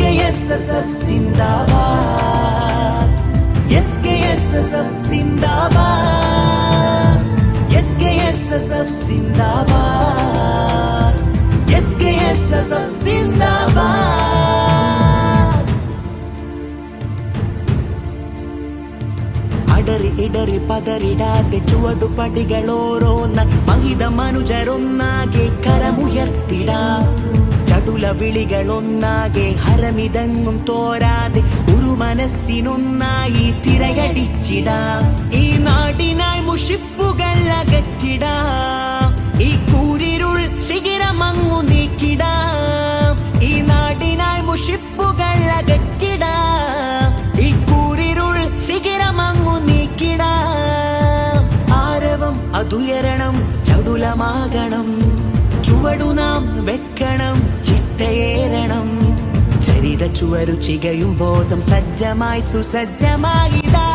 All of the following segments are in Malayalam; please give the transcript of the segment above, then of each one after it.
SKSSF Zindabad SKSSF Zindabad SKSSF Zindabad SKSSF Zindabad അടറി ഇടറി പതറിടാതെ ചുവടുപടികളോരോന്ന മഹിത മനുജരൊന്നാകെ കരമുയർത്തിടാം ചടുല വിളികളൊന്നാകെ ഹരമിതങ്ങും തോരാതെ ഒരു മനസ്സിനൊന്നായി തിരയടിച്ചിടാം. ഈ നാടിനായി മുഷിപ്പുകൾ അകറ്റിടാം. ഈ കൂരിരുൾ ശിഖിരമങ്ങു നീക്കിടാം. ഈ നാടിനായി മുഷിപ്പുകൾ അകറ്റിടാം. ഈ കൂരിരുൾ ശിഖിരമങ്ങു നീക്കിടാം. ആരവം അതുയരണം ചടുലമാകണം. ചുവടു നാം വെക്കണം ചിട്ടയേറണം. ചരിത ചുവരു ചികയും ബോധം സജ്ജമായി സുസജ്ജമായിടാ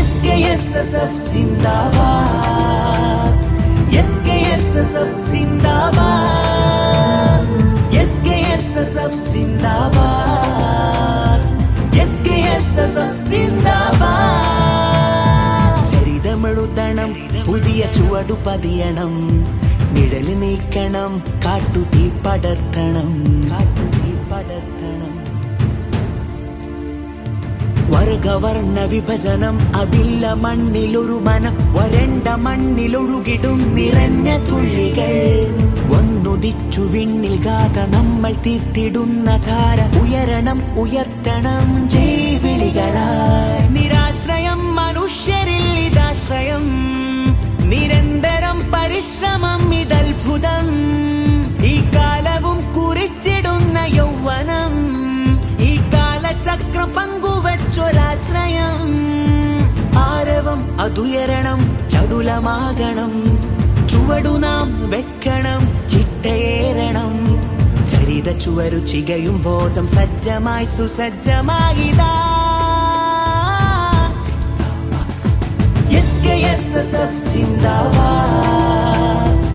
SKSSF Zindabad SKSSF ചുവടു പതിയണം നിഴൽ നീക്കണം കാട്ടു തീ പടർത്തണം. കാട്ടു തീ പടർത്തണം. വർഗവർണ വിഭജനം അതില്ല മണ്ണിലൊരു മനം. വരണ്ട മണ്ണിലൊഴുകിടും നിറഞ്ഞ തുള്ളികൾ. ഒന്നുദിച്ചു വിണ്ണിൽ ഗാഥ നമ്മൾ തീർത്തിടുന്ന ധാര. ഉയരണം ഉയർത്തണം ജൈവിളികളായി പരിശ്രമം ഇതത്ഭുതം. ഈ കാലവും കുറിച്ചിടുന്ന യൗവനം. ഈ കാലചക്ര പങ്കുവച്ചൊരാശ്രയം. ആരവം അതുയരണം ചടുലമാകണം. ചുവടു നാം വെക്കണം ചിട്ടയേറണം. ചരിത ചുവരു ചികയും ബോധം സജ്ജമായി സുസജ്ജമായിതാ എഫ് Zindabad